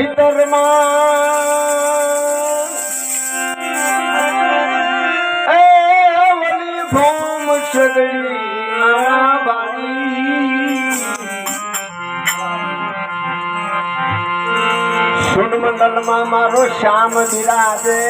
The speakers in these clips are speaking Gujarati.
ભીતરમાં એ વલી ભૂમ સગડી. ના બારી. સુનમંડલમાં મારો શ્યામ બિરાજે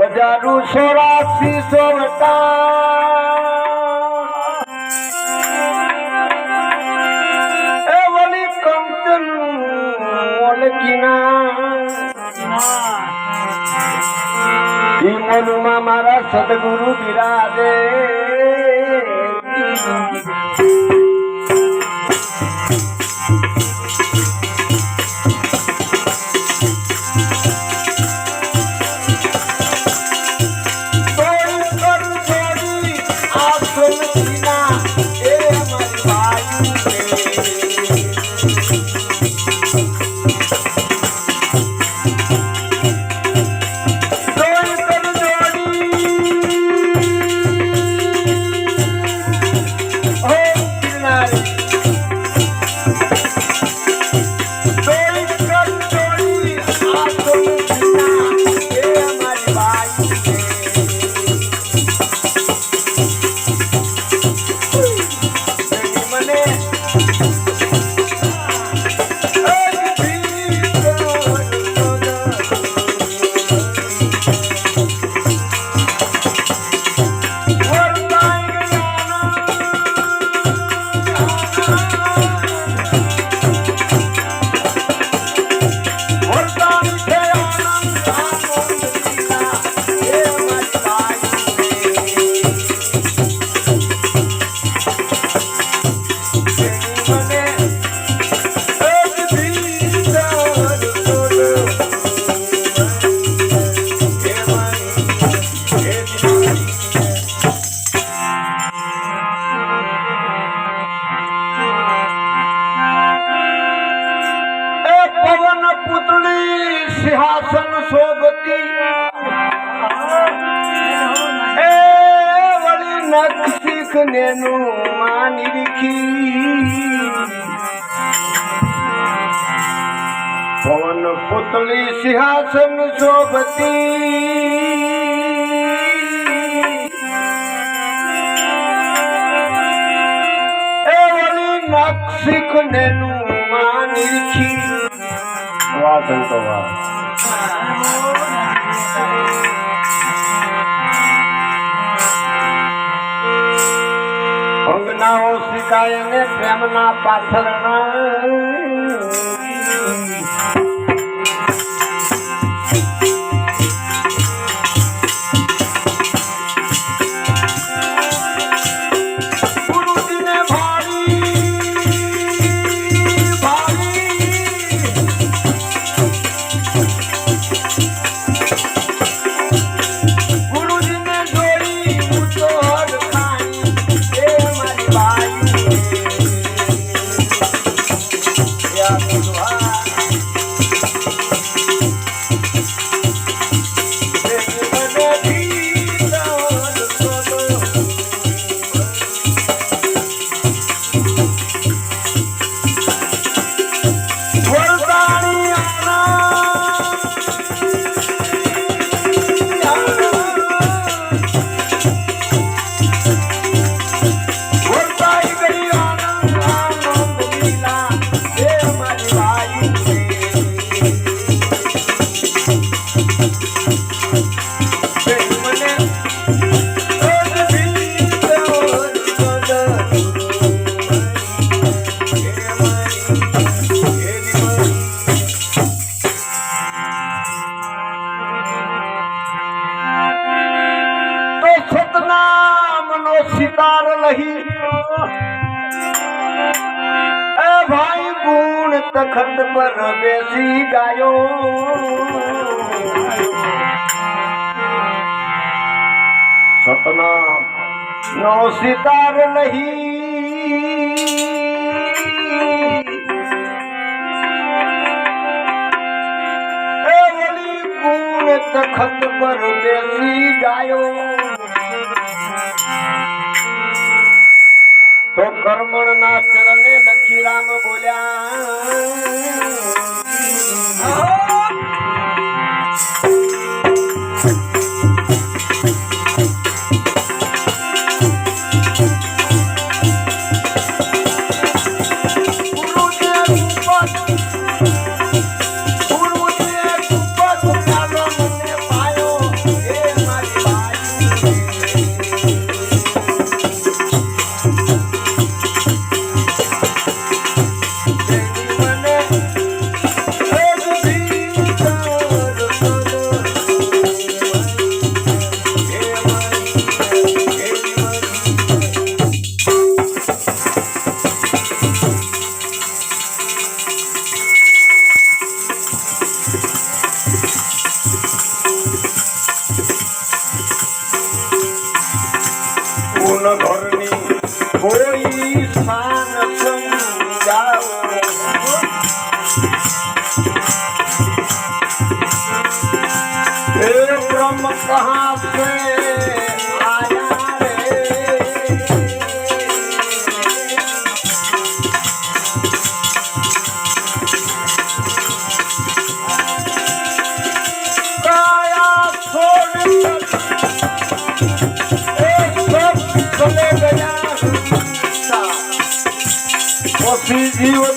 બજારું સોરાથી સોરતા એ વલી કંકન મારા સદગુરુ બિરાજે. પુતલી સિંહાસન શોભતી નાક્ષિક ને નું માની વાહ અંગનાઓ શિકાય ને પ્રેમના પાથરણા પર બેસી ગાયો. સતનામ નો સિતાર નહીં તખત પર બેસી ગાયો. તો કર્મણ ના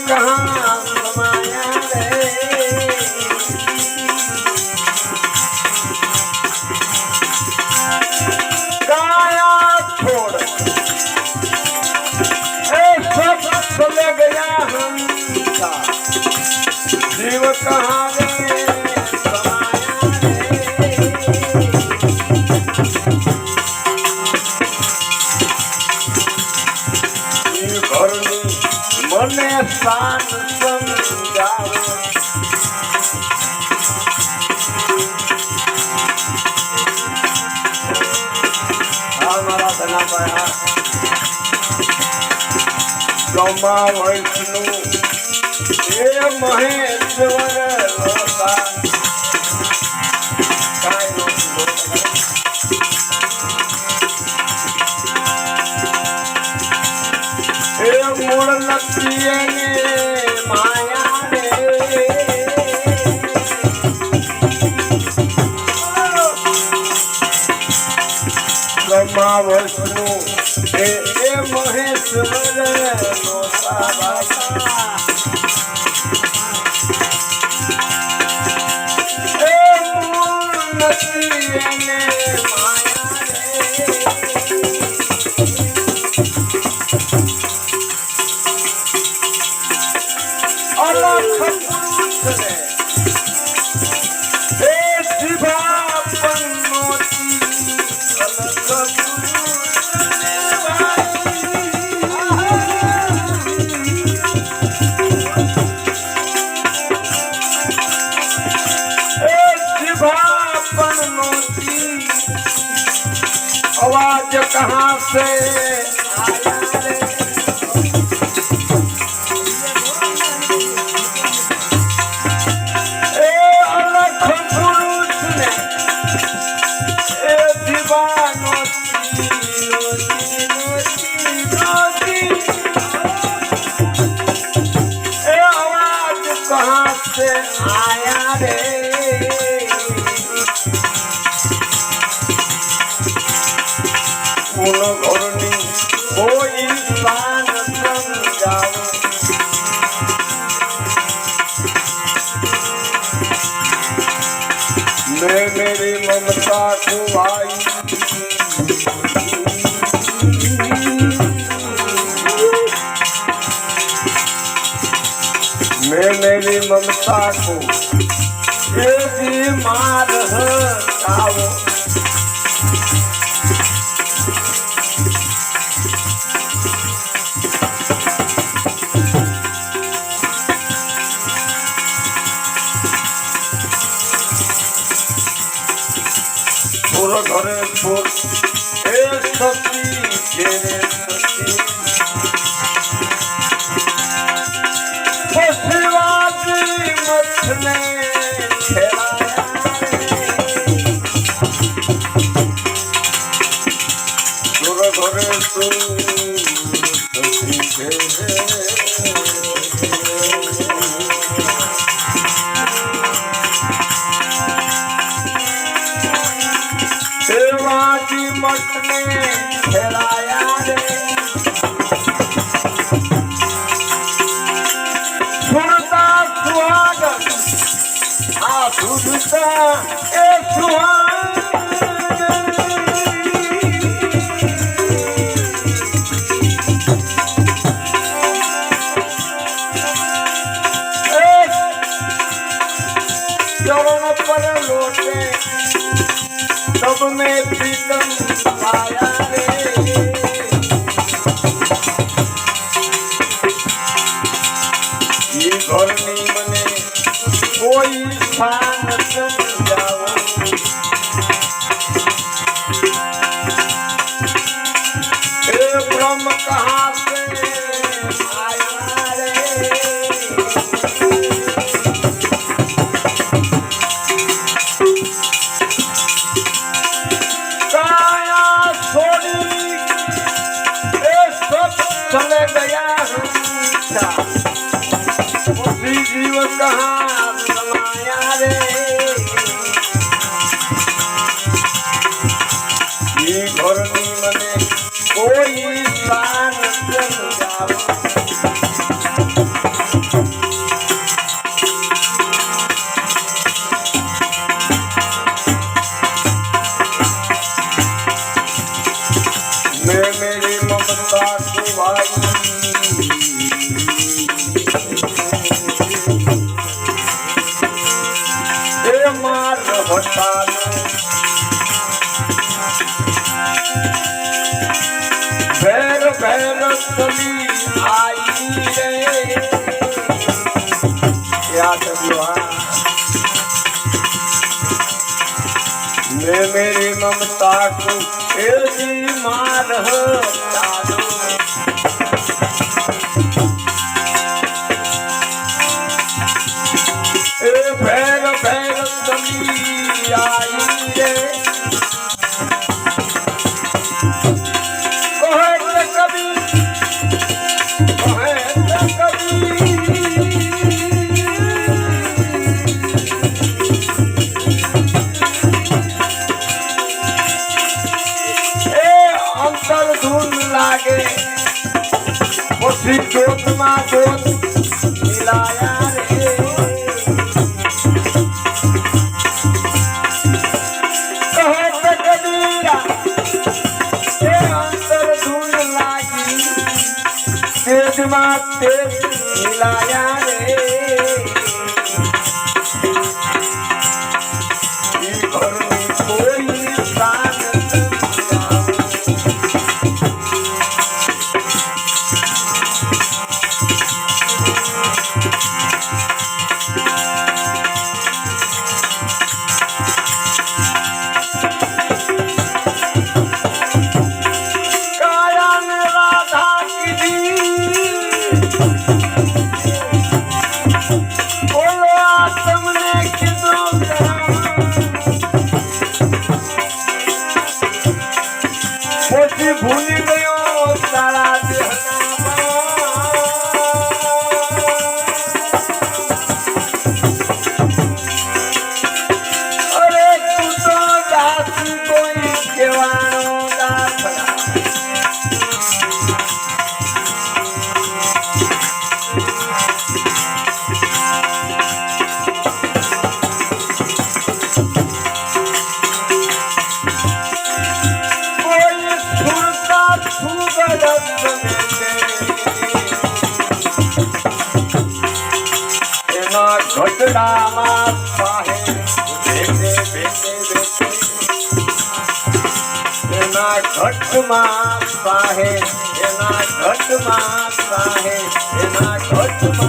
कहान મને પાન સમજાવો મારા ધનાભાઈ ગમા વૈષ્ણુ હે મહે 妈呀 તાકો એથી માર તાવો. একটু पान समझाओ ભેર ભેર કલી આઈ રે. યાદ મેં મેરી મમતા કો એજી রে ઘટમાં પાહે એના ઘટમાં પાહે એના ઘટમાં